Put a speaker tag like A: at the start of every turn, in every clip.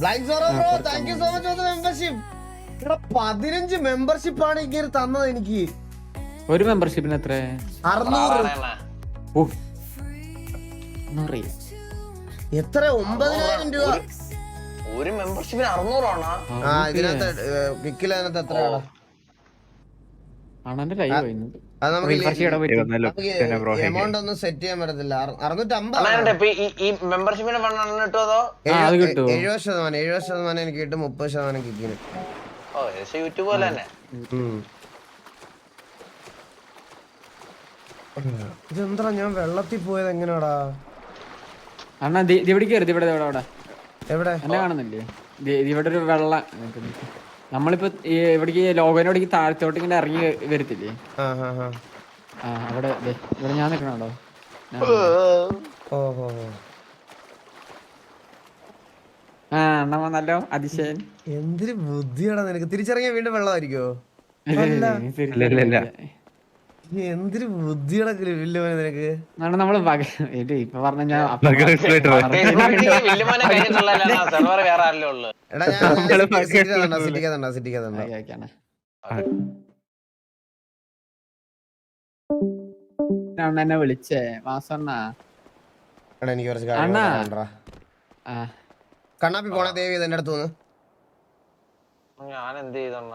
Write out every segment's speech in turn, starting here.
A: Blind sorrow bro thank you so much for membership എടാ പതിനഞ്ച് membership ആണ് ഇങ്ങനെ തന്നത് എനിക്ക്.
B: ഒരു മെമ്പർഷിപ്പിന് എത്ര
A: അറുന്നൂറ്. എത്ര? ഒമ്പതിനായിരം രൂപ.
C: ഒരു മെമ്പർഷിപ്പിന് അറുന്നൂറാണോ?
A: ആ ഇതിനകത്ത് കിക്കിൽ അതിനകത്ത് എത്രയാണ്
B: ലൈവ്
A: എമൗണ്ട് ഒന്നും സെറ്റ് ചെയ്യാൻ പറ്റത്തില്ല? എഴുപത് ശതമാനം എഴുപത് ശതമാനം എനിക്ക് കിട്ടും മുപ്പത് ശതമാനം കിക്കിന്
C: യൂട്യൂബ് പോലെ തന്നെ.
A: ഇതെന്താ ഞാൻ വെള്ളത്തിൽ പോയത് എങ്ങനെയാടാ?
B: അണ്ണാ ഇവിടെ കയറി ഇവിടെ എവിടെ
A: എവിടെ?
B: എന്നെ കാണുന്നില്ലേ? ഇവിടെ ഒരു വെള്ള നമ്മളിപ്പോ ഈ ഇവിടേക്ക് ലോകോനോടേക്ക് താഴത്തോട്ട് ഇങ്ങനെ ഇറങ്ങി വരത്തില്ലേ?
A: ആ
B: അവിടെ ദേ, ഇവിടെ ഞാൻ
A: ഹോ
B: ആ അണ്ണ വന്നല്ലോ അതിശയൻ.
A: എന്തൊരു ബുദ്ധിയാണോ നിനക്ക്. തിരിച്ചിറങ്ങിയ വീണ്ടും വെള്ളമായിരിക്കോ എന്തൊരു ബുദ്ധിയുടെ നിനക്ക്?
B: നമ്മൾ ഇപ്പൊ പറഞ്ഞ ഞാൻ
C: വല്യമാനെ കഴിഞ്ഞിട്ടുള്ള സെർവർ വേറെ ആരല്ലോ ഉള്ളു?
A: എടാ ഞാൻ സിറ്റിക്കതുണ്ടോ സിറ്റിക്കതുണ്ടോ സിറ്റിക്കതുണ്ടോ
B: അണ്ണ എന്നെ. വിളിച്ചേ. വാസണ്ണ
A: എടാ എനിക്ക് കുറച്ച്
B: അണ്ണാ.
A: കാര്യങ്ങൾ
B: ആ.
A: കണ്ണാപ്പി പോണേ ദേവി ഇത് എന്റെ അടുത്ത്
C: ഞാൻ എന്ത് ചെയ്തണ്ണ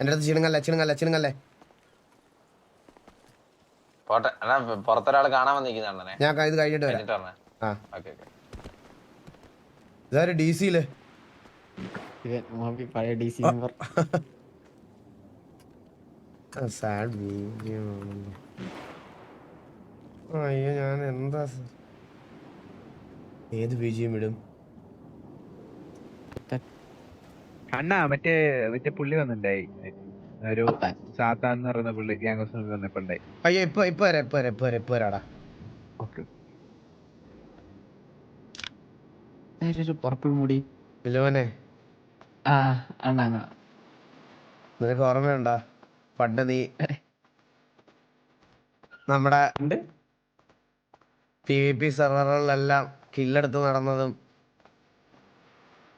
A: എന്റെ അടുത്ത് ചിണുങ്ങല്ലേ ചിണുങ്ങല്ലേ ചിണുങ്ങല്ലേ.
C: പോട്ടെ. അണ്ണാ പുറത്തൊരാൾ കാണാൻ വന്നിരിക്കുന്ന അണ്ണനെ
A: ഞാൻ ഇത് കഴിഞ്ഞിട്ട് വരാം.
C: കഴിഞ്ഞിട്ട് പറഞ്ഞേ
A: ആ.
C: Okay okay.
A: ഇതൊരു ഡി
B: സിയിൽ? പഴയ D C member
A: sad video അയ്യോ ഞാൻ എന്താ ഏത് ബിജിയും ഇടും?
D: അണ്ണാ മറ്റേ മറ്റേ പുള്ളി വന്നിണ്ടായി ഒരു സാത്താൻ എന്ന് പറയുന്ന പുള്ളി ഗ്യാങ്സ് വന്നപ്പോണ്ടായി
A: അയ്യോ ഇപ്പൊ ഇപ്പൊ വരാം ഇപ്പൊ വരാം ഇപ്പൊ വരാം ഇപ്പൊ വരാടാ.
D: ഓക്കെ.
B: മുടി.
A: വിലോനെ
B: ആ അണ്ണ
A: നിനക്ക് ഓർമ്മയുണ്ടാ പണ്ട് നീ നമ്മുടെ പി വി പി സെർവറുകളിലെല്ലാം കില്ലെടുത്ത് നടന്നതും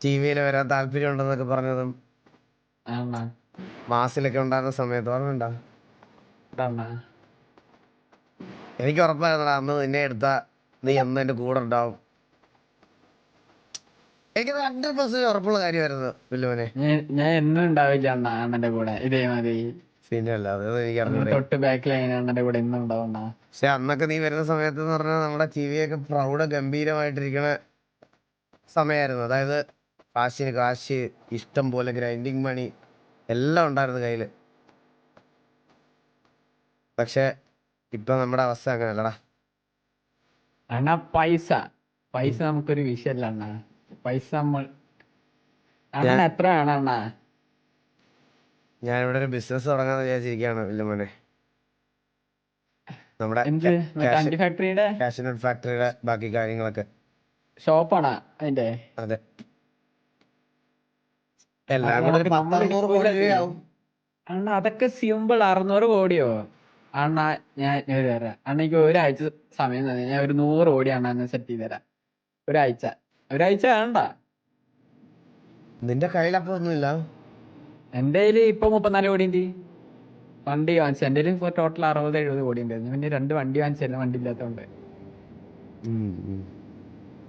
A: ടി വിയിൽ വരാൻ താല്പര്യം ഉണ്ടെന്നൊക്കെ പറഞ്ഞതും മാസിലൊക്കെ ഉണ്ടായിരുന്ന സമയത്ത് ഓർമ്മയുണ്ടോ? എനിക്ക് ഉറപ്പായിരുന്നടാ അന്ന് നിന്നെ എടുത്ത നീ എന്ന് എന്റെ കൂടെ ഉണ്ടാവും. എനിക്ക് ഹൺഡ്രഡ് പെർസെന്റ് ഉറപ്പുള്ള കാര്യമായിരുന്നു വില്ലുവനെ
B: ഞാൻ എന്നും ഉണ്ടാവില്ല അണ്ണ അണ്ണന്റെ കൂടെ ഇതേമാതിരി.
A: പിന്നെ എനിക്ക്
B: അന്ന് ബാക്ക് അണ്ണന്റെ കൂടെ എന്നും ഉണ്ടാവും അണ്ണാ
A: പക്ഷെ അന്നൊക്കെ നീ വരുന്ന സമയത്ത് എന്ന് പറഞ്ഞാൽ നമ്മുടെ ടി വി ഒക്കെ പ്രൗഢ ഗംഭീരമായിട്ടിരിക്കണ സമയമായിരുന്നു. അതായത് കാശിന് കാശ് ഇഷ്ടം പോലെ ഗ്രൈൻഡിങ് മണി എല്ലാം ഉണ്ടായിരുന്നു കയ്യിൽ പക്ഷെ ഇപ്പൊ നമ്മുടെ അവസ്ഥ അങ്ങനെയല്ലടാ.
B: അണ്ണാ പൈസ. പൈസ നമുക്കൊരു വിഷയല്ല അണ്ണാ. പൈസ നമ്മൾ അണ്ണ എത്ര അണ്ണാ?
A: ഞാൻ ഇവിടെ ഒരു ബിസിനസ് തുടങ്ങാന്ന് വിചാരിച്ചിരിക്കുകയാണ് വില്ലുമോനെ നമ്മുടെ
B: ഫാക്ടറിയുടെ
A: ഫാക്ടറിയുടെ ബാക്കി കാര്യങ്ങളൊക്കെ.
B: ഷോപ്പാണ് അതിന്റെ?
A: അതെ.
B: അണ്ണ അതൊക്കെ സിമ്പിൾ അറുന്നൂറ് കോടിയോ? അണ്ണ ഞാൻ തരാം അണ്ണ എനിക്ക് ഒരാഴ്ച സമയം തന്നെ. ഞാൻ ഒരു നൂറ് കോടി അണ്ണ സെറ്റ് ചെയ്ത് തരാം. ഒരാഴ്ച. ഒരാഴ്ച വേണ്ട.
A: നിന്റെ കയ്യിൽ അപ്പൊ ഒന്നുമില്ല?
B: എന്റെ കയ്യിൽ ഇപ്പൊ മുപ്പത്തിനാല് കോടി ഉണ്ട്. വണ്ടി വാങ്ങിച്ചു. എന്റെ കയ്യിൽ ടോട്ടൽ അറുപത് എഴുപത് കോടി ഉണ്ട് പിന്നെ രണ്ട് വണ്ടി വാങ്ങിച്ചല്ല വണ്ടി ഇല്ലാത്തതുകൊണ്ട്.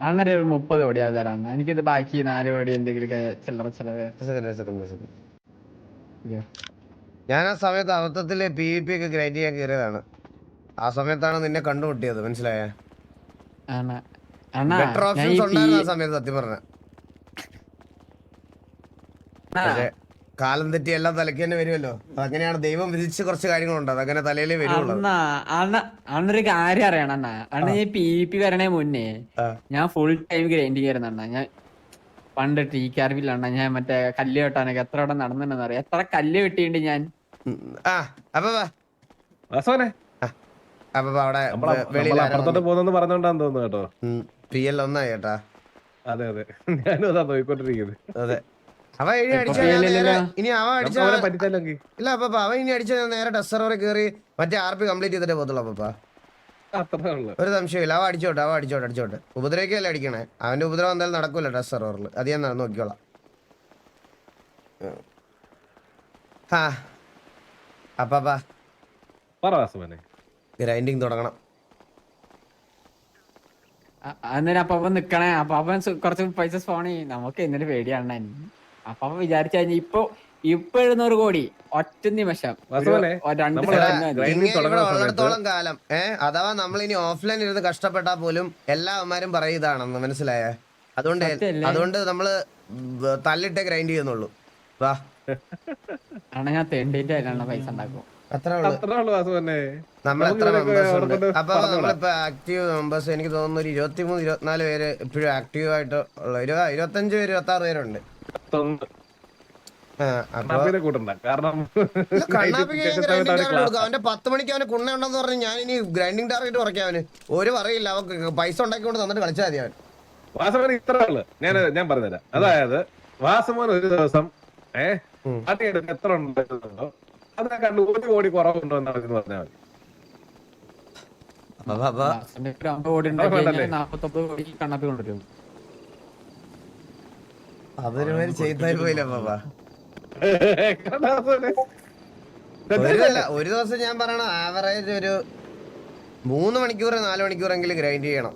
B: അങ്ങനെ ഒരു മുപ്പത് കോടി അത് തരാം. എനിക്കിത് ബാക്കി നാല് കോടി എന്തെങ്കിലും ചില്ലറ ചിലവ്
A: ഞാൻ ആ സമയത്ത് അബദ്ധത്തിൽ പി വി പി ഒക്കെ ഗ്രൈൻഡ് ചെയ്യാൻ കയറിയതാണ്. ആ സമയത്താണ് നിന്നെ കണ്ടുമുട്ടിയത് മനസ്സിലായ? ബെറ്റർ ഓപ്ഷൻസ് ഉണ്ടായിരുന്നു ആ സമയത്ത് സത്യം പറഞ്ഞ. കാലം തെറ്റി എല്ലാം തലയ്ക്ക് തന്നെ വരുമല്ലോ. അങ്ങനെയാണ് ദൈവം വിധിച്ച് കുറച്ച് കാര്യങ്ങളുണ്ട്. അതങ്ങനെ തലയിലേ വരുള്ളൂ
B: അണ്ണാ അണ്ണ അണ്ണൊരു കാര്യം അറിയണം അണ്ണാ. അണ്ണ ഞാൻ പി പി വരണേ മുന്നേ ഞാൻ ഫുൾ ടൈം ഗ്രൈൻഡിങ് ആയിരുന്നു അണ്ണാ. ഞാൻ പണ്ട് ടീ കാർവില്ല ഞാൻ മറ്റേ കല്ല് വെട്ടാനൊക്കെ എത്ര അവിടെ നടന്നിട്ടുണ്ടെന്ന് അറിയാം. എത്ര കല്ല് വെട്ടിയിട്ടുണ്ട് ഞാൻ.
A: ആ അപ്പൊ വാ.
E: വാസവനെ.
A: അപ്പൊ വാ, അവിടെ
E: നമ്മള
A: വെളിയിൽ
E: അപ്പുറത്തോട്ട് പോകുന്നെന്ന് പറഞ്ഞോണ്ടാന്ന് തോന്നുന്നു കേട്ടോ.
A: പി എൽ ഒന്നായി കേട്ടാ.
E: അതെ അതെ. ഞാനും അതാ നോക്കിക്കൊണ്ടിരിക്കുന്നത്
A: അതെ. അവ ഇനി
B: അടിച്ചാൽ
A: ഇനി അവ
E: അടിച്ചാൽ
A: ഇല്ല അപ്പ അവൻ ഇനി അടിച്ചാൽ നേരെ ടെസ്റ്റ് സെർവറിൽ കയറി മറ്റേ ആർ പി കംപ്ലീറ്റ് ചെയ്തിട്ടേ പോകത്തുള്ളൂ അപ്പ ഒരു സംശയമില്ല അവ അടിച്ചോട്ടെ അവ അടിച്ചോട്ടെ അടിച്ചോട്ടെ. ഉപദ്രവിക്കല്ലേ അടിക്കണേ? അവന്റെ ഉപദ്രവം എന്തായാലും നടക്കൂല ടെസ്റ്റ് സെർവറിൽ അത് ഞാൻ നോക്കിക്കോളാം. ഹാ. അപ്പാ ഗ്രൈൻഡിങ് തുടങ്ങണം.
B: അന്നേരം അപ്പാപ്പൻ നിക്കണേ. അപ്പാപ്പൻ അപ്പൊ കുറച്ച് പൈസ സ്പോൺ ചെയ്യും. നമുക്ക് എന്നിട്ട് പേടിയാണ്. അപ്പാപ്പൻ വിചാരിച്ചു കഴിഞ്ഞാൽ ഇപ്പൊ ഇപ്പൊ എഴുന്നൂറ് കോടി. ഒറ്റ നിമിഷം.
A: ഉള്ളിടത്തോളം കാലം ഏഹ് അഥവാ നമ്മൾ ഇനി ഓഫ്ലൈൻ ഇരുന്ന് കഷ്ടപ്പെട്ടാൽ പോലും എല്ലാവന്മാരും പറയും ഇതാണെന്ന്. മനസ്സിലായേ? അതുകൊണ്ട് അതുകൊണ്ട് നമ്മൾ തല്ലിട്ടേ ഗ്രൈൻഡ് ചെയ്യുന്നുള്ളൂ. വാ.
B: ആണ് ഞാൻ തേണ്ടിന്റെ അതിലാണ് പൈസ ഉണ്ടാക്കും
A: മെമ്പേഴ്സ് അപ്പൊ ആക്റ്റീവ് എനിക്ക് തോന്നുന്നു ഒരു ഇരുപത്തിമൂന്ന് ഇരുപത്തിനാല് പേര് ഇപ്പോഴും ആക്റ്റീവ് ആയിട്ട് ഉള്ള ഇരുപത്തഞ്ച് പേര് ഇരുപത്തി ആറ് പേരുണ്ട്. അവന്റെ പത്ത് മണിക്ക് അവന് കുണ്ണ ഉണ്ടെന്ന് പറഞ്ഞ് ഞാൻ ഇനി ഗ്രൈൻഡിങ് ടാർഗറ്റ് കുറയ്ക്കാം അവന്. ഒരു പറയില്ല. അവൻ പൈസ ഉണ്ടാക്കിക്കൊണ്ട് തന്നിട്ട് കളിച്ചാൽ മതി അവൻ.
E: വാസുമോൻ ഇത്ര ഉള്ളു. ഞാൻ ഞാൻ പറഞ്ഞുതരാം. അതായത് വാസുമോൻ ഒരു ദിവസം
A: ഏഹ്.
E: പാർട്ടി എടുത്ത് എത്ര ഉണ്ടോ അതിനെ കണ്ട് ഒരു കോടി കുറവുണ്ടോ എന്നാണ് ഇത് പറഞ്ഞാൽ മതി.
B: അമ്പത് കോടി ഉണ്ടാക്കി നാപ്പത്തൊമ്പത് കോടി കണ്ണാപ്പി കൊണ്ടുവരും.
A: അവരുമാര് ചെയ്തായി പോയില്ല പാപ്പ
E: കാരണം
A: ഒരു അല്ല, ഒരു ദിവസം ഞാൻ പറയണ ആവറേജ് ഒരു മൂന്ന് മണിക്കൂർ നാല് മണിക്കൂറെങ്കിലും ഗ്രൈൻഡ് ചെയ്യണം.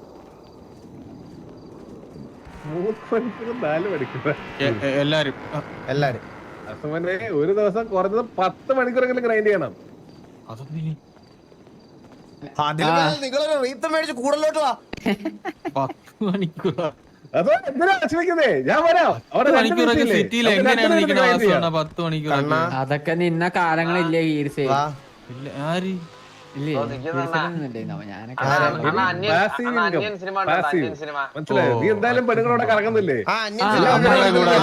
F: എല്ലാരും.
E: ഒരു ദിവസം കുറഞ്ഞത് പത്ത് മണിക്കൂറെങ്കിലും ഗ്രൈൻഡ് ചെയ്യണം.
A: അതിൽ നിങ്ങളൊരു റീത്ത് മേടിച്ച് കൂടുതലോട്ട് വാ.
F: പത്ത് മണിക്കൂർ
E: എന്തിനാ ഞാൻ വരാം അവിടെ രണ്ട്
F: മണിക്കൂറൊക്കെ
E: മിനിറ്റ് ഇല്ലേ?
F: സിറ്റിയിൽ
E: നമുക്ക്
F: എങ്ങനെയാണ്
E: രണ്ട്
F: നിൽക്കുന്ന
E: മിനിറ്റ് grind ചെയ്യാം.
F: വാസമാണ് പത്ത് മണിക്കൂറൊക്കെ.
A: കണ്ണാ
B: അതൊക്കെ നിന്ന കാലങ്ങളില്ലേ
A: വാ.
F: ഇല്ല ആര്?
B: ഇല്ലേ?
C: ഓ, നിക്കുന്ന
B: ഈർച്ചയിലൊന്നുമില്ലേ നമ്മ? ഞാനൊക്കെ
C: അണ്ണാ, അണ്ണാ, അന്യൻ-
E: Passive
C: അണ്ണാ,
E: income.
C: അന്യൻ സിനിമ ഉണ്ടോ?
E: Passive.
C: അന്യൻ സിനിമ.
E: മനസ്സിലായോ? നീ എന്തായാലും പെണ്ണുങ്ങളോടെ കറങ്ങുന്നില്ലേ?
A: ആ അന്യൻ
B: ആ,
A: സിനിമ
F: നമ്മളെ
A: കണ്ടിട്ട്
F: കൂടെ
A: ആ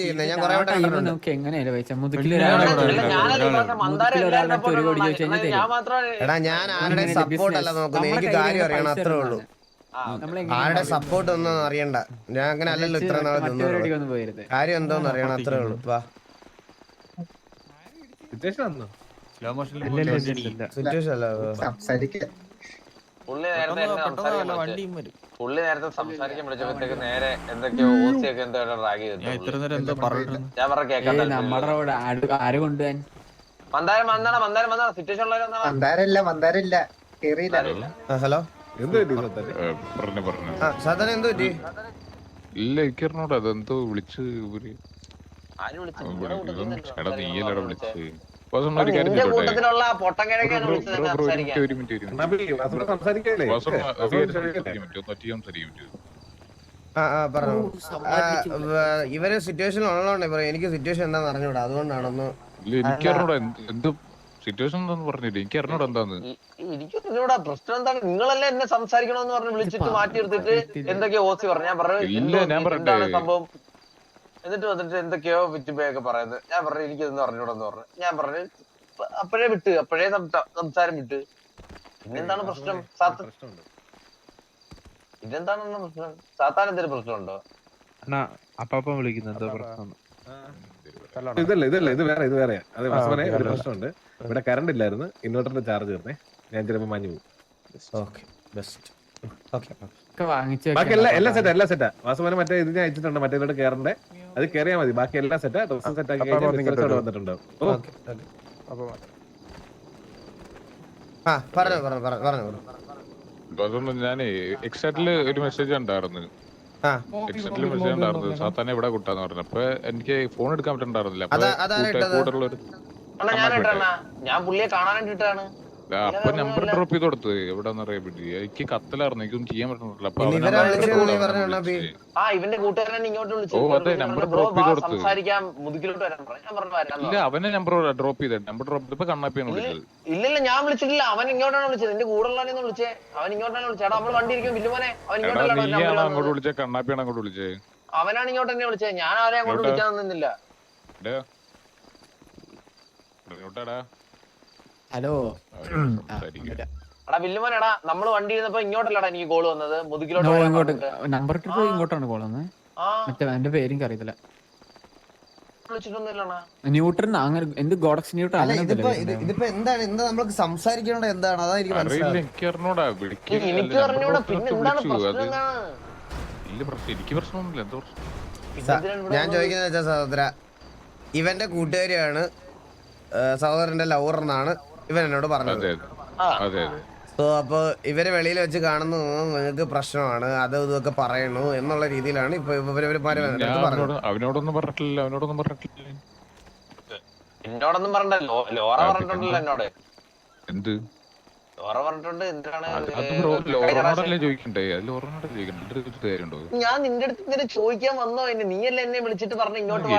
A: ചെയ്യുന്നത് ഞാൻ കുറെ
B: ആ
A: വട്ടം
B: ടൈമിൽ
A: കണ്ടിട്ടുണ്ട്.
B: നമുക്ക് എങ്ങനെയല്ലേ പൈസ? മുതുക്കിൽ
F: പിന്നെ
B: ഒരാളെ
F: ആരാ
C: അല്ല,
F: ഇവിടെ
C: ഞാനല്ല
F: ഒരാൾ.
C: ഇവിടുത്തെ മന്ദാരം
B: മുതുക്കിൽ
C: എല്ലാവരുടെ
B: ഒരാളെ ഒരു കോടി
C: ഒപ്പം
B: ചോദിച്ചു
C: ഞാൻ
B: തരും.
A: എടാ ഞാൻ ആരുടെ സപ്പോർട്ട് അല്ല നോക്കുന്നത് എനിക്ക് കാര്യം അറിയണം അത്രേ ഉള്ളൂ. ആരുടെ സപ്പോർട്ട് ഒന്നും അറിയണ്ട. ഞാൻ അങ്ങനെ അല്ലല്ലോ ഇത്ര കാര്യം എന്തോന്ന് അറിയണം അത്രേ ഉള്ളൂ. വാ.
C: പുള്ളി നേരത്തെ എന്നെ സംസാരിക്കാൻ വിളിച്ചപ്പോഴത്തേക്ക് നേരെ എന്തൊക്കെയോ ഓസിയൊക്കെ എന്തോ റാഗി
F: ഞാൻ
B: നമ്മുടെ റോഡ് ആര് ആര് കൊണ്ടുപോകാൻ
C: മന്ദാരം വന്നാണ് മന്ദാരം. വന്നാണ് സിറ്റുവേഷൻ
G: മന്ദാരല്ല മന്ദാരല്ല. കേറിയില്ല.
A: ഹലോ?
H: പറഞ്ഞു പറഞ്ഞു.
A: ആ സാധാരണ എന്ത് പറ്റി?
H: ഇല്ല എനിക്കറിഞ്ഞൂടാ അതെന്തോ വിളിച്ച് ഇവർ.
C: ആര് വിളിച്ചു
H: ഇതൊന്നും ചേട്ടാ നീയല്ലടാ വിളിച്ച്
C: കൂട്ടത്തിലുള്ള പൊട്ടൻ കിഴക്കാണ് വിളിച്ചത് സംസാരിക്കാൻ
A: പറഞ്ഞു. ഇവർ സിറ്റുവേഷൻ ഉള്ളതുകൊണ്ട് പറയും എനിക്ക് സിറ്റുവേഷൻ എന്താന്ന് അറിഞ്ഞൂടാ. അതുകൊണ്ടാണൊന്ന്
H: ഇല്ല എനിക്കറിഞ്ഞൂടാ എന്ത് സിറ്റുവേഷൻ എന്താന്ന് പറഞ്ഞില്ല? എനിക്ക് എനിക്കറിഞ്ഞൂടാ എന്താന്ന്.
C: എനിക്ക് ഇവിടെ പ്രശ്നം എന്താണ്? നിങ്ങളല്ലേ എന്നെ സംസാരിക്കണമെന്ന് പറഞ്ഞ് വിളിച്ചിട്ട് മാറ്റി എടുത്തിട്ട് എന്തൊക്കെയോ ഓസി പറഞ്ഞു. ഞാൻ പറഞ്ഞു എന്താണ് സംഭവം? എന്നിട്ട് വന്നിട്ട് എന്തൊക്കെയോ വിറ്റുപോയൊക്കെ പറയുന്നത്. ഞാൻ പറഞ്ഞു എനിക്കിതൊന്നും അറിഞ്ഞൂടെന്ന് പറഞ്ഞു. ഞാൻ പറഞ്ഞു "അപ്പ- അപ്പോഴേ വിട്ട് അപ്പോഴേ സംസാരം വിട്ട്. പിന്നെന്താണ് പ്രശ്നം? പിന്നെന്താണെന്ന് പ്രശ്നം? സാത്താൻ എന്തെങ്കിലും പ്രശ്നമുണ്ടോ?
D: അപ്പൊ വിളിക്കുന്നു എന്താ പ്രശ്നം.
E: ഇതല്ല ഇതല്ല ഇത് വേറെ ഇത് വേറെയാ അത് വാസുമനെ ഒരു പ്രശ്നമുണ്ട്. ഇവിടെ കറണ്ട് ഇല്ലായിരുന്നു. ഇൻവെർട്ടറിന്റെ ചാർജ് തീർന്നേ. ഞാൻ ചിലപ്പോ മാഞ്ഞു പോകും.
A: ഓക്കെ ബെസ്റ്റ് ഓക്കെ
E: ബാക്കി എല്ലാ എല്ലാ സെറ്റാ എല്ലാ സെറ്റാ വാസുമനെ മറ്റേ ഇത് ഞാൻ അയച്ചിട്ടുണ്ട് മറ്റേ ഇതിലോട്ട് കയറണ്ടേ അത് കയറിയാൽ മതി. ബാക്കി എല്ലാ സെറ്റാ ഡ്രസ് സെറ്റ് ആക്കി കഴിഞ്ഞാൽ വന്നിട്ടുണ്ടാവും.
A: പറഞ്ഞു പറഞ്ഞു പറഞ്ഞു പറഞ്ഞു.
H: ഞാനേ എക്സാറ്റിൽ ഒരു മെസ്സേജ് ഉണ്ടായിരുന്നു മെസ്സേജ് ഉണ്ടായിരുന്നു സാത്താനെ ഇവിടെ കുട്ടാന്ന് പറഞ്ഞു അപ്പൊ എനിക്ക് ഫോൺ എടുക്കാൻ പറ്റുന്നുണ്ടായിരുന്നില്ല അപ്പൊ
A: അതാ- അതാരാ
H: കൂട്ട-
A: ഇട്ടത്?
H: ഒരു
C: ഞാൻ പുള്ളിയെ കാണാനായിട്ട് ഇട്ടാണ്
H: അപ്പൊ നമ്പർ ഡ്രോപ്പ് ചെയ്ത് കൊടുത്ത്. എവിടെന്ന് അറിയാൻ പറ്റി എനിക്ക് കത്തലായിരുന്നു എനിക്കൊന്നും ചെയ്യാൻ പറ്റുന്നില്ല അപ്പൊ
C: ആ ഇവന്റെ കൂട്ടുകാരനെ ഇങ്ങോട്ട് വിളിച്ചു
H: ഓ, അതെ, നമ്പർ
C: ഡ്രോപ്പ്
H: ചെയ്ത് കൊടുത്തു.
C: മുതുകിലോട്ട് വരാൻ പറഞ്ഞു
H: ഇല്ല അവനെ നമ്പർ ഡ്രോപ്പ് ചെയ്തേ. നമ്പർ ഡ്രോപ്പ് ചെയ്തപ്പോ കണ്ണാപ്പിയാണ് വിളിച്ചത്.
C: ഇല്ലില്ല ഞാൻ വിളിച്ചിട്ടില്ല. അവൻ ഇങ്ങോട്ടാണ് വിളിച്ചത്. എന്റെ കൂടെ വിളിച്ചേ. അവൻ ഇങ്ങോട്ടാണ് വിളിച്ചത്. എടാ നമ്മൾ വണ്ടി ഇരിക്കും വില്ലുമോനെ അവൻ
H: ഇങ്ങോട്ടാണ് അങ്ങോട്ട് വിളിച്ചേ? കണ്ണാപ്പിയാണ് അങ്ങോട്ട് വിളിച്ചേ?
C: അവനാണ് ഇങ്ങോട്ട് എന്നെ വിളിച്ചത്. ഞാൻ ആരെയും അങ്ങോട്ട് വിളിക്കാൻ നിന്നില്ല.
B: ഹലോ.
C: എടാ വണ്ടി ഇരുന്നപ്പോ ഇങ്ങോട്ടല്ലടാ എനിക്ക് കോൾ വന്നത്. മുതുകിലോട്ട് വരാൻ
B: ഇങ്ങോട്ട്.
C: പറഞ്ഞിട്ട്.
B: നമ്പർ ഇട്ടിട്ട് ഇങ്ങോട്ടാണ് കോളന്ന്
C: ആ.
B: മറ്റേ എന്റെ പേരും അറിയത്തില്ല
C: വിളിച്ചിട്ടൊന്നുമില്ലണ്ണാ.
B: ന്യൂട്രൺ അങ്ങനെ എന്ത് ഗോഡക്സ് ന്യൂട്രൺ
A: അല്ല
B: അങ്ങനെ
A: ഇതിപ്പോ ഇത് ഇതിപ്പോ എന്താണ്? എന്താ സംസാരിക്കേണ്ടത് എന്താണ്? അതാ എനിക്ക്
H: അറിയില്ല
A: മനസ്സിലാവും
H: എനിക്ക് അറിഞ്ഞൂടാ വിളിക്ക്.
C: ഈ എനിക്ക് പറഞ്ഞൂടാ പിന്നെ എന്താണ്
H: വിളിച്ചു.
C: പ്രശ്നം
H: അത്
C: എന്താണ്?
H: ഇല്ല പ്രശ്നം എനിക്ക് പ്രശ്നമൊന്നുമില്ല. എന്താ പ്രശ്നം?
C: പിന്നെ എന്തിനാണ് ഇവിടെ
A: ഞാൻ
C: വന്നത്?
A: ചോദിക്കുന്നത് വെച്ചാൽ സഹോദര ഇവന്റെ കൂട്ടുകാരിയാണ് സഹോദരന്റെ ലവർ എന്നാണ് ഇവൻ എന്നോട് പറഞ്ഞത്.
H: അതെ
A: സോ അപ്പൊ ഇവരെ വെളിയിൽ വെച്ച് കാണുന്നു നിങ്ങൾക്ക് പ്രശ്നമാണ് അത് ഇതൊക്കെ പറയണു എന്നുള്ള രീതിയിലാണ് ഇപ്പൊ
H: ഇവരവര് അവനോടൊന്നും പറഞ്ഞിട്ടില്ല അവനോടൊന്നും പറഞ്ഞിട്ടില്ല.
C: എന്നോടൊന്നും പറഞ്ഞല്ലോ ലോറ പറഞ്ഞിട്ടുണ്ടല്ലോ എന്നോട്.
H: എന്ത്?
C: ഞാൻ നിന്റെ അടുത്ത് ഇങ്ങനെ ചോദിക്കാൻ വന്നോ? എന്നെ നീ അല്ല എന്നെ വിളിച്ചിട്ട് പറഞ്ഞു ഇങ്ങോട്ട്
A: ഇത്?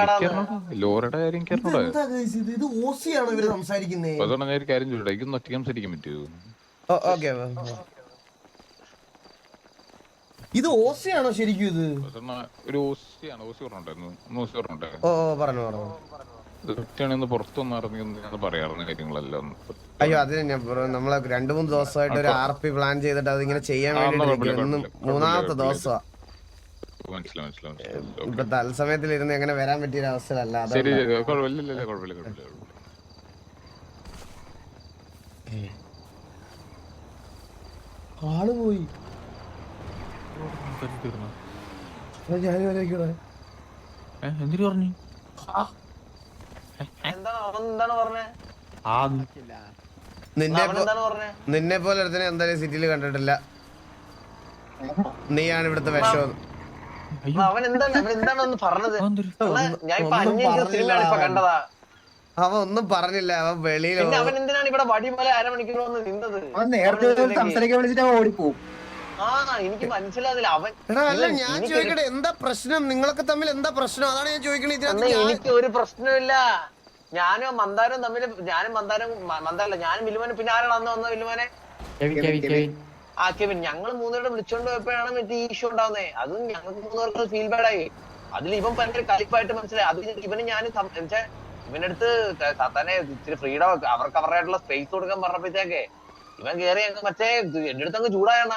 A: ഇത് ഓസിയാണോ ശരിക്കും ഇത്?
H: ഒരു ഓസിയാണ്. ഓസി പറഞ്ഞിട്ടായിരുന്നു ഒന്ന് ഓസി പറഞ്ഞിട്ടേ
A: ഓ ഓ പറഞ്ഞു പറഞ്ഞു.
H: ഒറ്റയാണെന്ന് പുറത്തൊന്നും അറിഞ്ഞെന്ന് പറയാറുണ്ട് കാര്യങ്ങളെല്ലാം
A: അയ്യോ അതിന് ഞാൻ ബ്രോ, നമ്മൾ രണ്ടു മൂന്ന് ദിവസമായിട്ട് ഒരു ആർ പി പ്ലാൻ ചെയ്തിട്ട് അതിങ്ങനെ ചെയ്യാൻ
H: കുഴപ്പമില്ല.
A: മൂന്നാമത്തെ. ദിവസമാ. ഇപ്പൊ തത്സമയത്തിൽ ഇരുന്ന് എങ്ങനെ വരാൻ പറ്റിയ
H: കുഴപ്പമില്ല.
A: ആൾ പോയി. ഞാനും ആലോചിക്കണേ
F: എന്തിനു പറഞ്ഞു
C: എന്താണ് അവൻ എന്താണ് പറഞ്ഞേ
F: ആ
A: നിന്നെ പോലെ ഒരുത്തനെ എന്തായാലും സിറ്റിയിൽ കണ്ടിട്ടില്ല. നീയാണ് ഇവിടുത്തെ വിഷം
C: അവൻ എന്താണ് അവൻ എന്താണ് ഒന്ന് പറഞ്ഞത്? ഞാൻ ഇപ്പൊ ഇപ്പൊ
A: അവൻ.
C: കണ്ടതാ.
A: അവൻ ഒന്നും പറഞ്ഞില്ല. അവൻ വെളിയിൽ
C: അവൻ എന്തിനാണ് ഇവിടെ വടിമല അരമണിക്കൂർ വന്ന് നിന്നത്?
G: അവൻ നേരത്തെ സംസാരിക്കാൻ വിളിച്ചിട്ട് അവൻ ഓടിപ്പോവും.
C: ആ എനിക്ക് മനസ്സിലാകുന്നില്ല അവൻ
A: എടാ അല്ല ഞാൻ ചോദിക്കട്ടെ എന്താ പ്രശ്നം? നിങ്ങളൊക്കെ തമ്മിൽ എന്താ പ്രശ്നം? അതാണ് ഞാൻ ചോദിക്കണേ ഇതിനകത്ത്.
C: എനിക്ക് ഒരു പ്രശ്നമില്ല. ഞാനും മന്ദാരും തമ്മിൽ ഞാനും മന്ദാരും മന്ദാരല്ല ഞാനും വിലുമനും പിന്നെ ആരാണ് അന്ന് വന്ന വിലുമനെ
B: കെവിൻ കെവിൻ കെവിൻ
C: ആ കെവിൻ ഞങ്ങൾ മൂന്നുപേരുടെ വിളിച്ചോണ്ട് പോയപ്പോഴാണ് മറ്റേ ഈ ഇഷ്യൂ ഉണ്ടാവുന്നേ. അതും ഞങ്ങൾക്ക് മൂന്നുപേർക്ക് ഫീൽ ബാഡ് ആയി. അതിൽ ഇവൻ ഭയങ്കര കളിപ്പായിട്ട് മനസ്സിലായി. അത് ഇവന് ഞാൻ ഇവന്റെ അടുത്ത് സാത്താനെ ഇച്ചിരി ഫ്രീഡം അവർക്ക് അവരുടെ സ്പേസ് കൊടുക്കാൻ പറഞ്ഞപ്പോഴത്തേക്കേ ഇവൻ കേറി അങ്ങ് മറ്റേ എന്റെ അടുത്ത് അങ്ങ് ചൂടായണ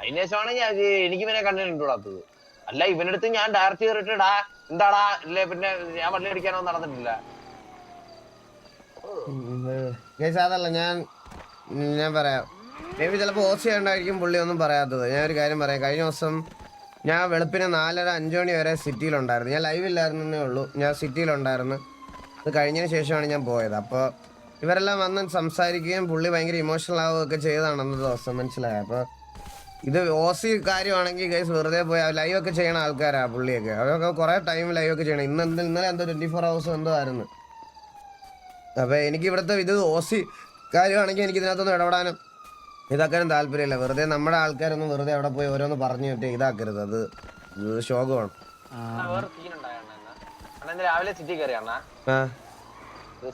C: അതിനുശേഷമാണ് ഞാൻ എനിക്ക് ഇവനെ കണ്ടിട്ടുണ്ടാത്തത് അല്ല ഇവന്റെ അടുത്ത് ഞാൻ ഡയറക്റ്റ് കയറിട്ട് ഡാ എന്താടാ? ഇല്ലേ പിന്നെ ഞാൻ വള്ളി അടിക്കാനോ നടന്നിട്ടില്ല.
A: അതല്ല ഞാൻ ഞാൻ പറയാം. മേ ചിലപ്പോൾ ഓസ് ഉണ്ടായിരിക്കും പുള്ളി ഒന്നും പറയാത്തത്. ഞാൻ ഒരു കാര്യം പറയാം. കഴിഞ്ഞ ദിവസം ഞാൻ വെളുപ്പിന് നാലര അഞ്ചു മണി വരെ സിറ്റിയിലുണ്ടായിരുന്നു. ഞാൻ ലൈവില്ലായിരുന്നേ ഉള്ളൂ. ഞാൻ സിറ്റിയിലുണ്ടായിരുന്നു. അത് കഴിഞ്ഞതിന് ശേഷമാണ് ഞാൻ പോയത്. അപ്പോൾ ഇവരെല്ലാം വന്ന് സംസാരിക്കുകയും പുള്ളി ഭയങ്കര ഇമോഷണൽ ആവുകയൊക്കെ ചെയ്തതാണ് അന്നത്തെ ദിവസം മനസ്സിലായത് അപ്പോൾ ഇത് ഓസി കാര്യമാണെങ്കിൽ ഗൈസ് വെറുതെ പോയി ലൈവ് ഒക്കെ ചെയ്യണ ആൾക്കാരാ പുള്ളിയൊക്കെ. അവരൊക്കെ കുറെ ടൈം ലൈവ് ഒക്കെ ചെയ്യണം. ഇന്ന് എന്ത് ഇന്നലെ എന്തോ ട്വന്റി ഫോർ ഹവേഴ്സ് എന്തോ ആയിരുന്നു. അപ്പൊ എനിക്ക് ഇവിടുത്തെ ഇത് ഓസി കാര്യമാണെങ്കിൽ എനിക്ക് ഇതിനകത്തൊന്നും ഇടപെടാനും ഇതാക്കാനും താല്പര്യമില്ല. വെറുതെ നമ്മുടെ ആൾക്കാരൊന്നും വെറുതെ അവിടെ പോയി ഓരോന്ന് പറഞ്ഞു വിട്ട് ഇതാക്കരുത്. അത് ശോകമാണ്.
C: രാവിലെ സിറ്റി
A: കയറിയാണ്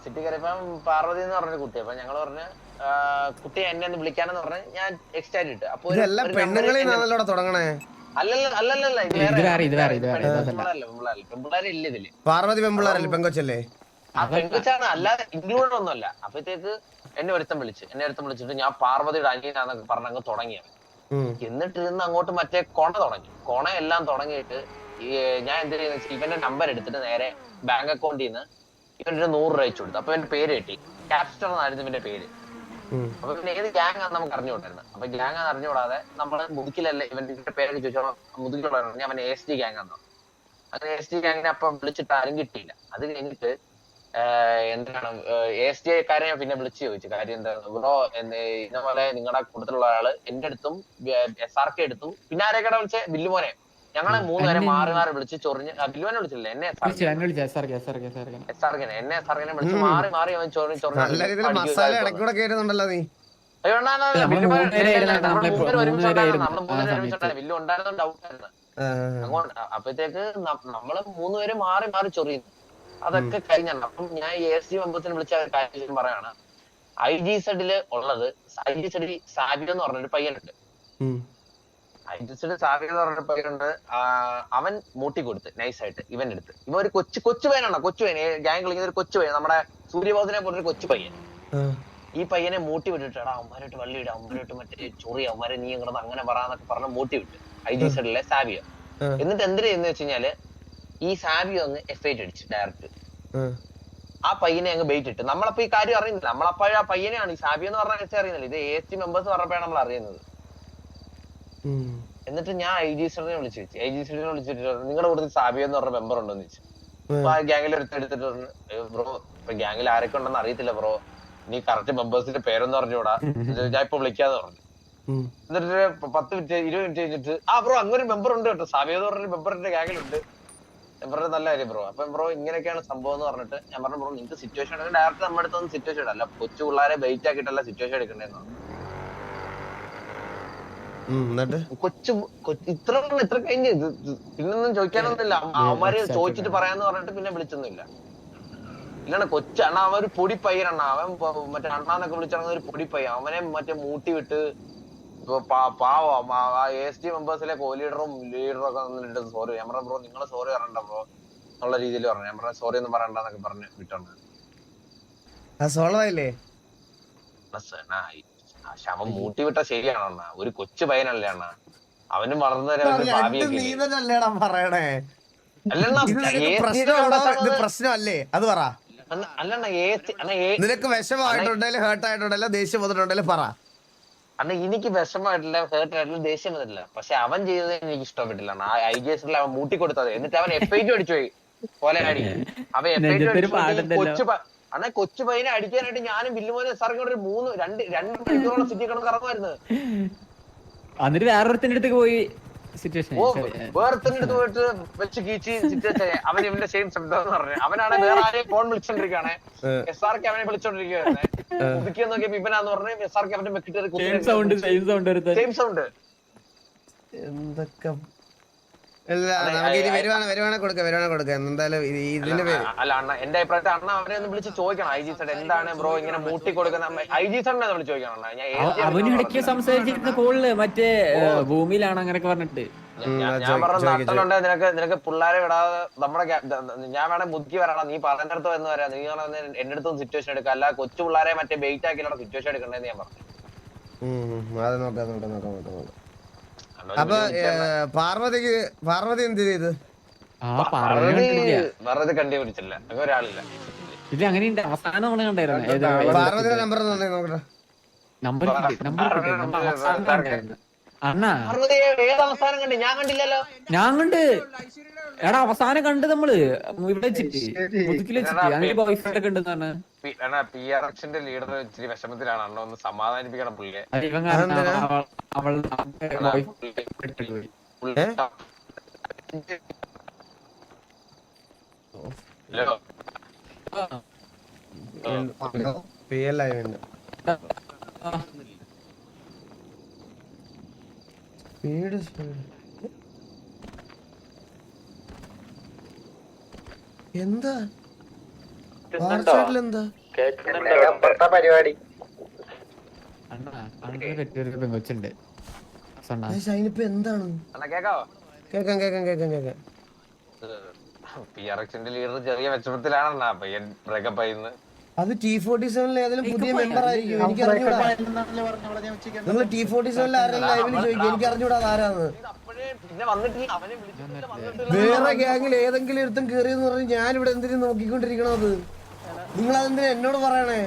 C: സിറ്റി കയറിയപ്പം പാർവതി എന്ന് പറഞ്ഞൊരു കുട്ടി. അപ്പൊ ഞങ്ങൾ പറഞ്ഞ് കുട്ടി എന്നെ ഒന്ന് വിളിക്കാനെന്ന് പറഞ്ഞ് ഞാൻ എക്സ്റ്റാൻഡ് ഇട്ട്. അപ്പൊ പെണ്ണുങ്ങളെ
A: ഇതെല്ലാം
C: ഒരു number
A: പെണ്ണുങ്ങളിൽ
C: എന്നെ-
A: നിന്നാണല്ലോ ഇവിടെ തുടങ്ങണേ പാർവതി പെമ്പിള്ളാരല്ലേ പെങ്കൊച്ചല്ലേ
C: ആ പെൺകുച്ചാണ് അല്ലാതെ ഇൻക്ലൂഡ് ഒന്നുമല്ല. അപ്പഴത്തേക്ക് എന്നെ ഒരുത്തം വിളിച്ച് എന്നെ ഒരുത്തം വിളിച്ചിട്ട് ഞാൻ പാർവതിയുടെ അനിയനാന്നൊക്കെ പറഞ്ഞ് അങ്ങ് തുടങ്ങിയ
A: ഉം.
C: എന്നിട്ട് ഇരുന്ന് അങ്ങോട്ട് മറ്റേ കൊണ തുടങ്ങി. കൊണ എല്ലാം തുടങ്ങിയിട്ട് ഞാൻ എന്ത് ചെയ്യുന്ന ഇവന്റെ നമ്പർ എടുത്തിട്ട് നേരെ ബാങ്ക് അക്കൗണ്ടിൽ നിന്ന് ഇവന്റെ നൂറ് രൂപ അയച്ചു കൊടുത്തു. അപ്പൊ എന്റെ പേര് കിട്ടി. ക്യാപ്സ്റ്റർ എന്നായിരുന്നു ഇവന്റെ പേര്. അപ്പൊ പിന്നെ ഏത് ഗ്യാങ് ആണെന്ന് നമുക്ക് അറിഞ്ഞുകൂടായിരുന്നു. അപ്പൊ ഗ്യാങ് ആണെന്ന് അറിഞ്ഞുകൂടാതെ നമ്മൾ മുതുക്കിലല്ലേ ഇവന്റെ പേരൊക്കെ ചോദിച്ചോളാം. മുതുക്കിലുള്ള ഞാൻ അവൻ എസ് ഡി ഗ്യാങ് ആണോ അങ്ങനെ എസ് ഡി ഗ്യാങ്ങിനെ അപ്പം വിളിച്ചിട്ട് ആരും കിട്ടിയില്ല. അത് കഴിഞ്ഞിട്ട് എന്താണ് എസ് ഡി ഐക്കാരെ പിന്നെ വിളിച്ചു ചോദിച്ചു. കാര്യം എന്താണ് ബ്രോ ഇതേപോലെ നിങ്ങളുടെ കൂട്ടത്തിലുള്ള ആൾ എന്റെ അടുത്തും എസ് ആർ കെ എടുത്തു പിന്നെ ആരെയൊക്കെ വിളിച്ചേ? ബില്ലുമോനെ. ഞങ്ങളെ മൂന്നുപേരെ മാറി മാറി വിളിച്ച് ചൊറിഞ്ഞ് അഖിലുവനെ വിളിച്ചില്ല? എന്നെ
B: സർഗനെ എന്നെ എസ്
C: വിളിച്ച് മാറി മാറി അവൻ ചൊറിഞ്ഞ്
A: കയറുന്നുണ്ടല്ലോ നീ.
C: അപ്പഴത്തേക്ക് നമ്മൾ മൂന്നുപേര് മാറി മാറി ചൊറിയുന്നു. അതൊക്കെ കഴിഞ്ഞാണ്. അപ്പം ഞാൻ എസ് ജി മെമ്പേഴ്സിനെ വിളിച്ച കാര്യം പറയാണ്. ഐ ജി സെഡിൽ ഉള്ളത് ഐ ജി സെഡിൽ സാബിയെന്ന് പറഞ്ഞൊരു പയ്യനുണ്ട്.
A: ഉം.
C: ഐ ജി സെഡിൽ സാബിയ എന്ന് പറഞ്ഞ ആ, അവൻ മൂട്ടി കൊടുത്ത് നൈസായിട്ട് ഇവന്റെ അടുത്ത്. ഇവൻ ഒരു കൊച്ചു കൊച്ചു പയ്യനാണ് കൊച്ചു പയ്യൻ. ഗ്യാങ് കളിക്കുന്ന ഒരു കൊച്ചു പയ്യൻ നമ്മുടെ സൂര്യബോധനെ പോലെ ഒരു കൊച്ചു പയ്യൻ. ഈ പയ്യനെ മൂട്ടി വിട്ടിട്ട് എടാ അമ്മമാരായിട്ട് വള്ളി ഇടാ അവന്മാരോട്ട് മറ്റേ ചൊറി അമ്മമാരെ നീ ഇങ്ങനെ അങ്ങനെ പറയാന്നൊക്കെ പറഞ്ഞ് മൂട്ടി വിട്ട്. ഐ ജി സെഡിലെ സാബിയ എന്നിട്ട് എന്തിനു എന്ന് വെച്ച് കഴിഞ്ഞാൽ ഈ സാബിയോ ഒന്ന് എഫ് ഐ അടിച്ചു ഡയറക്റ്റ് ആ. പയ്യനെ അങ്ങ് ബെയിറ്റ് ഇട്ട്. നമ്മളപ്പോ ഈ കാര്യം അറിയുന്നില്ല. നമ്മളപ്പോഴും ആ പയ്യനെയാണ് ഈ സാബിയോ എന്ന് പറഞ്ഞ അറിയുന്നില്ല. ഇത് എ എസ് ടി മെമ്പേഴ്സ് പറഞ്ഞപ്പോഴാണ് നമ്മൾ അറിയുന്നത്. എന്നിട്ട് ഞാൻ ഐ ജി സിനെ വിളിച്ചു വെച്ചു. ഐ ജി സിനെ വിളിച്ചിട്ട് നിങ്ങളുടെ കൂടുതൽ സാബിയ എന്ന് പറഞ്ഞ മെമ്പർ ഉണ്ടോ? എന്ന് ചോദിച്ചു. അപ്പൊ ആ ഗ്യാങ്ങിൽ എടുത്തെടുത്തിട്ട് പറഞ്ഞു ബ്രോ ഇപ്പൊ ഗ്യാങ്ങിൽ ആരൊക്കെ ഉണ്ടെന്ന് അറിയത്തില്ല ബ്രോ നീ കറക്റ്റ് മെമ്പേഴ്സിന്റെ പേരെന്ന് പറഞ്ഞൂടാ ഞാൻ ഇപ്പൊ വിളിക്കാന്ന് പറഞ്ഞു. എന്നിട്ട് പത്ത് മിനിറ്റ് ഇരുപത് മിനിറ്റ് കഴിഞ്ഞിട്ട് ആ ബ്രോ അങ്ങനെ ഒരു മെമ്പർ ഉണ്ട് കേട്ടോ. സാബിയ എന്ന് പറഞ്ഞ മെമ്പറിന്റെ ഗ്യാങ്ങിലുണ്ട് ഞാൻ നല്ല കാര്യം ബ്രോ അപ്പൊ ബ്രോ ഇങ്ങനെയൊക്കെയാണ് സംഭവം എന്ന് പറഞ്ഞിട്ട് ഞാൻ പറഞ്ഞു ബ്രോ നിങ്ങൾക്ക് സിറ്റുവേഷൻ ഡയറക്റ്റ് നമ്മുടെ അടുത്തൊന്നും സിറ്റുവേഷൻ അല്ല കൊച്ചു പിള്ളേരെ ബൈറ്റ് ആക്കിയിട്ടല്ല സിറ്റുവേഷൻ എടുക്കണ്ടേന്ന് പറഞ്ഞു. കൊച്ചു ഇത്ര ഇത്ര കഴിഞ്ഞ് പിന്നൊന്നും ചോദിക്കാനൊന്നുമില്ല. അവന്മാര് ചോദിച്ചിട്ട് പറയാന്ന് പറഞ്ഞിട്ട് പിന്നെ വിളിച്ചൊന്നുമില്ല. ഇല്ലാണ്ട് കൊച്ചു അണ്ണ അവൻ ഒരു പൊടി പയ്യനണ്ണ അവൻ മറ്റേ അണ്ണാന്നൊക്കെ വിളിച്ചിറങ്ങുന്ന ഒരു പൊടി പയ്യൻ. അവനെ മറ്റേ മൂട്ടി വിട്ട് പാവം ആ എസ് ടി മെമ്പേഴ്സിലെ കോ ലീഡറും ലീഡറും ഒക്കെ വന്നിട്ട് സോറി ഞാൻ പറഞ്ഞ ബ്രോ നിങ്ങൾ സോറി പറയണ്ട ബ്രോ എന്നുള്ള രീതിയിൽ പറഞ്ഞു. ഞാൻ പറഞ്ഞ സോറി ഒന്നും പറയണ്ടെന്നൊക്കെ പറഞ്ഞ് വിട്ടോണ്ട്.
A: അത് സോൾവ് ആയില്ലേ?
C: ശവം മൂട്ടി വിട്ട ശരിയാണോ അണ്ണ? ഒരു കൊച്ചു പയ്യനല്ലേ അണ്ണ? അവനും വളർന്നു വരെ അവന്റെ
A: രണ്ട്
C: ഭാവിയൊക്കെ
A: നീ
C: ഇല്ലേ?
A: തന്നെയല്ലേടാ പറയണേ.
C: അല്ലണ്ണ
A: ഇത് നിനക്ക്
C: AST യുടെ
A: ഇത് പ്രശ്നമല്ലേ? അത് പറ.
C: അണ്ണ- അല്ലണ്ണ AST അണ്ണ ഏ-
A: നിനക്ക് വിഷമായിട്ടുണ്ടെങ്കിലും ഹേർട്ട് ആയിട്ടുണ്ടെങ്കിലും ദേഷ്യം വന്നിട്ടുണ്ടെങ്കിലും പറ.
C: അണ്ണ എനിക്ക് വിഷമായിട്ടില്ല ഹേർട്ട് ആയിട്ടില്ല ദേഷ്യം വന്നിട്ടില്ല. പക്ഷെ അവൻ ചെയ്തത് എനിക്ക് ഇഷ്ടപ്പെട്ടില്ല അണ്ണ. ആ ഐ ജി എസിൽ അവൻ മൂട്ടി കൊടുത്തത് എന്നിട്ട് അവൻ എഫ് ഐ ടു അടിച്ചു പോയി. പോലെ അവൻ എഫ് ഐ ടു
B: നെഞ്ചത്തൊരു പാടുണ്ടല്ലോ.
C: കൊച്ചു പ- അണ്ണാ കൊച്ചു പയ്യനെ അടിക്കാനായിട്ട് ഞാനും ബില്ലുമോനെ സാറിന് ഒരു മൂന്ന് രണ്ട് രണ്ട് മണിക്കൂറോളം സിറ്റി കിടന്ന് കറങ്ങുമായിരുന്നു.
B: എന്നിട്ട് വേറൊരുത്തിന്റെ അടുത്തേക്ക് പോയി സിറ്റുവേഷൻ
C: ഓ വേറെത്തന്നെ അടുത്ത് പോയിട്ട് വെച്ച് കീച്ചി സിറ്റുവേഷൻ അവൻ ഇവന്റെ സെയിം ശബ്ദം എന്ന് പറഞ്ഞു. അവനാണ് വേറെ ആരെയും ഫോൺ വിളിച്ചോണ്ടിരിക്കാണ് എസ് ആർ കെ അവനെ വിളിച്ചോണ്ടിരിക്കുകയാണ് പുതുക്കിയെന്ന് നോക്കിയപ്പോ ഇവനാന്ന് പറഞ്ഞു എസ് ആർ കെ അവന്റെ
B: sound same sound
C: same sound
A: എന്തൊക്കെ
C: അല്ല അണ്ണ എന്റെ അഭിപ്രായത്തിൽ അണ്ണ അവനെ ഒന്ന് വിളിച്ച് ചോദിക്കണം. ഐ ജി സഡ് എന്താണ് ബ്രോ ഇങ്ങനെ മൂട്ടി കൊടുക്കുന്ന ഐ ജി സഡിനെ വിളിച്ച് ചോദിക്കണം അണ്ണ. ഞാൻ
B: അവന് ഇടയ്ക്ക് സംസാരിച്ചിരുന്ന കോളിൽ മറ്റേ ഭൂമിയിലാണ് അങ്ങനെയൊക്കെ പറഞ്ഞിട്ട്.
C: ഞാൻ- പറഞ്ഞ നട്ടലുണ്ട് നിനക്ക് നിനക്ക് പിള്ളേരെ വിടാതെ നമ്മുടെ ഞാൻ വേണേ മുതുക്കി വരണം നീ പറഞ്ഞിടത്ത് എന്ന് വരാം നീ പറഞ്ഞ എന്റെ അടുത്തൊന്നും സിറ്റുവേഷൻ എടുക്കുക അല്ല കൊച്ചു പിള്ളേരെ മറ്റേ ബെയ്റ്റ് ആക്കിയുള്ള സിറ്റുവേഷൻ എടുക്കണ്ടെന്ന് ഞാൻ പറഞ്ഞു.
A: അത് നോക്കാം നോക്കാം. അപ്പൊ പാർവതിക്ക് പാർവതി എന്ത് ചെയ്ത്?
C: വെറുതെ കണ്ടുപിടിച്ചില്ല അങ്ങനെ ഒരാളില്ല.
B: ഇത് അങ്ങനെയുണ്ട്. അവസാനം നമ്മൾ കണ്ടായിരുന്നു.
A: പാർവതിയുടെ നമ്പർ തന്നെ നോക്കട്ടെ.
B: നമ്പർ നമ്പർ നമ്പർ അവസാനം കണ്ടായിരുന്നു.
C: അവസാനം കണ്ട് ഞാൻ കണ്ടില്ലല്ലോ
B: ഞാൻ കണ്ട് എടാ അവസാനം കണ്ട് നമ്മൾ ഇവിടെ വെച്ചിട്ട് മുതുക്കിൽ വെച്ചിട്ട് അങ്ങനെ ബോയ് ഒക്കെ ഉണ്ടെന്ന് പറഞ്ഞ
C: പി- അണ്ണാ പി ലീഡർ ഇച്ചിരി വിഷമത്തിലാണ് അണ്ണ ഒന്ന് സമാധാനിപ്പിക്കണം പുള്ളിയെ? ഹലോ
A: പി എൽ ആയി വേണ്ട സ്പീഡ് സ്പീഡ് എന്താ? എന്താ
G: പരിപാടി.
B: പെങ്കൊച്ചുണ്ട്.
A: അതിനിപ്പോ എന്താണ്? കേക്കാം? കേക്കാം കേക്കാം കേക്കാം
C: പി ആർ എക്സിന്റെ ലീഡർ ചെറിയ മെച്ചപ്പെടുത്തലാണെന്നാ അണ്ണാ പയ്യൻ ബ്രേക്കപ്പ് ആയിന്ന്.
A: അത് ടി ഫോർട്ടി സെവനിൽ ഏതെങ്കിലും പുതിയ മെമ്പർ ആയിരിക്കും എനിക്ക് അറിഞ്ഞൂടാ നിങ്ങൾ ടി ഫോർട്ടി സെവനിൽ ആരെങ്കിലും ലൈവിൽ ചോദിക്കും. എനിക്ക് അറിഞ്ഞൂടാ ആരാന്ന്. വേറെ ഗ്യാങ്ങിൽ ഏതെങ്കിലും ഒരുത്തം കേറിയെന്ന് പറഞ്ഞ് ഇവിടെ എന്തിനും നോക്കിക്കൊണ്ടിരിക്കണത്? അത് നിങ്ങൾ അതെന്തിനാ എന്നോട് പറയണേ?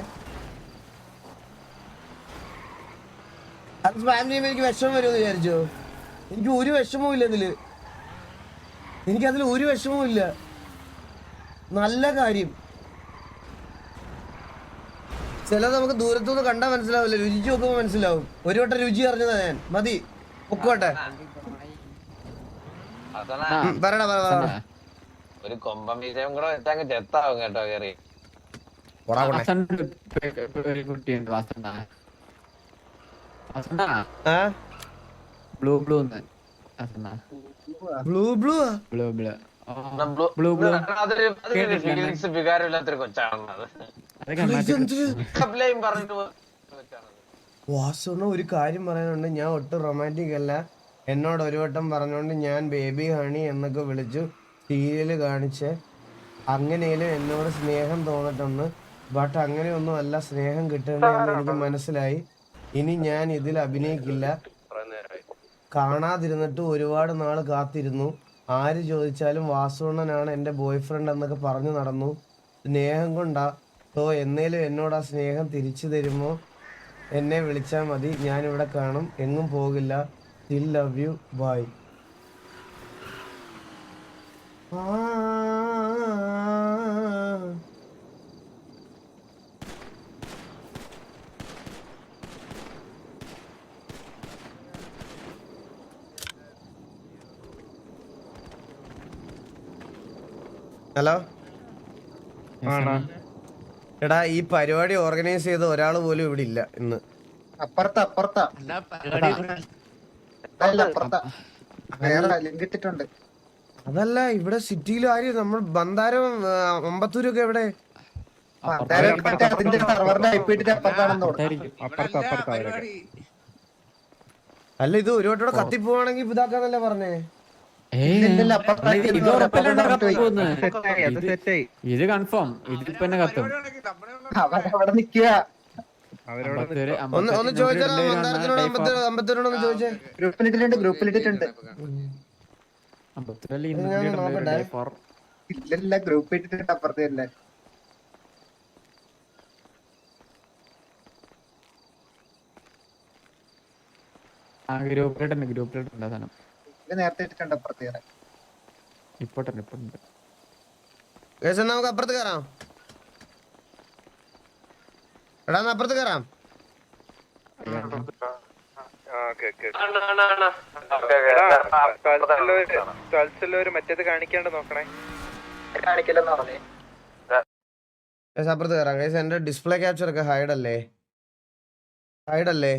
A: അത് സ്പാം ചെയ്യുമ്പോൾ എനിക്ക് വിഷമം വരുമെന്ന് വിചാരിച്ചോ? എനിക്ക് ഒരു വിഷമവും ഇല്ല ഇതിൽ. എനിക്കതിൽ ഒരു വിഷമവും ഇല്ല. നല്ല കാര്യം. ചിലത് നമുക്ക് ദൂരത്തുനിന്ന് കണ്ടാൽ മനസ്സിലാവില്ല. രുചിച്ച് നോക്കുമ്പോൾ മനസ്സിലാവും. ഒരു വട്ടം രുചി അറിഞ്ഞതാ ഞാൻ. മതി. പറയടാ പറ പറ, പറ
C: ഒരു കൊമ്പം വിജയം കൂടെ വെച്ചങ്ങ് ചെത്താവും കേട്ടോ കേറി.
A: പോടാ പോട്ടെ
B: വാസണ്ട് ഒരു കുട്ടിയുണ്ട് വാസണ്ട വാസണ്ട
A: ആ?
B: ബ്ലൂ ബ്ലൂ എന്ന് വാസണ്ട
A: blue blue.
B: Blue blue.
C: Blue-
B: blue blue.
C: അതൊരു അതൊരു
B: കേട്ടിട്ടില്ല.
C: ഫീലിങ്സ് വികാരമില്ലാത്തൊരു കൊച്ചാണത്
A: വാസുണ്ണ ഒരു കാര്യം പറയാനുണ്ട്. ഞാൻ ഒട്ടും റൊമാന്റിക് അല്ല. എന്നോട് ഒരു വട്ടം പറഞ്ഞുകൊണ്ട് ഞാൻ ബേബി ഹണി എന്നൊക്കെ വിളിച്ചു സീരിയൽ കാണിച്ച്. അങ്ങനെയും എന്നോട് സ്നേഹം തോന്നിട്ടുണ്ട് ബട്ട് അങ്ങനെയൊന്നും അല്ല സ്നേഹം കിട്ടണമെന്ന് എനിക്ക് മനസ്സിലായി. ഇനി ഞാൻ ഇതിൽ അഭിനയിക്കില്ല. കാണാതിരുന്നിട്ട് ഒരുപാട് നാൾ കാത്തിരുന്നു. ആര് ചോദിച്ചാലും വാസുണ്ണനാണ് എന്റെ ബോയ് ഫ്രണ്ട് എന്നൊക്കെ പറഞ്ഞു നടന്നു. സ്നേഹം കൊണ്ടാ സോ എന്നേലും എന്നോട് ആ സ്നേഹം തിരിച്ചു തരുമോ? എന്നെ വിളിച്ചാൽ മതി. ഞാനിവിടെ കാണും. എങ്ങും പോകില്ല. Still love you bye hello എടാ ഈ പരിപാടി ഓർഗനൈസ് ചെയ്ത ഒരാൾ പോലും ഇവിടെ ഇല്ല ഇന്ന്.
G: അപ്പുറത്ത അപ്പുറത്ത. അല്ല അപ്പുറത്ത. വേറെ ലിങ്ക് ഇട്ടിട്ടുണ്ട്.
A: അതല്ല ഇവിടെ സിറ്റിയിൽ ആര്? നമ്മൾ ബന്ധാരം അമ്പത്തൂരൊക്കെ എവിടെ? അല്ല ഇത് ഒരു വട്ടം കത്തിപ്പോവാണെങ്കിൽ ഇതാക്കാന്നല്ലേ പറഞ്ഞേ?
B: ഇത് കൺഫേം ഇതിപ്പോ തന്നെ കത്തും.
G: നിക്കുക
A: ഒന്ന്
G: ഗ്രൂപ്പിലിട്ടിട്ടുണ്ട്. ഇല്ലല്ല ഗ്രൂപ്പ് ഇട്ടിട്ടുണ്ട് അപ്പുറത്ത് തന്നെ.
B: ആ ഗ്രൂപ്പിലിട്ടുണ്ട് ഗ്രൂപ്പിലിട്ടുണ്ട് സാധനം.
G: നേരത്തെ ഇട്ടിട്ടുണ്ട് അപ്പുറത്ത് കയറാൻ.
B: ഇപ്പോട്ടുണ്ട്
A: കേസ് എന്നാ നമുക്ക് അപ്പുറത്ത് കയറാം. എടാ അപ്പുറത്ത് കയറാം.
D: ഒരു മറ്റേത് കാണിക്കാണ്ട് നോക്കണേ
G: കാണിക്കില്ലെന്ന് പറഞ്ഞേ
A: കേസ് അപ്പുറത്ത് കയറാം. കേസ് എന്റെ ഡിസ്പ്ലേ ക്യാപ്ചർ ഒക്കെ ഹൈഡ് അല്ലേ? ഹൈഡ് അല്ലേ?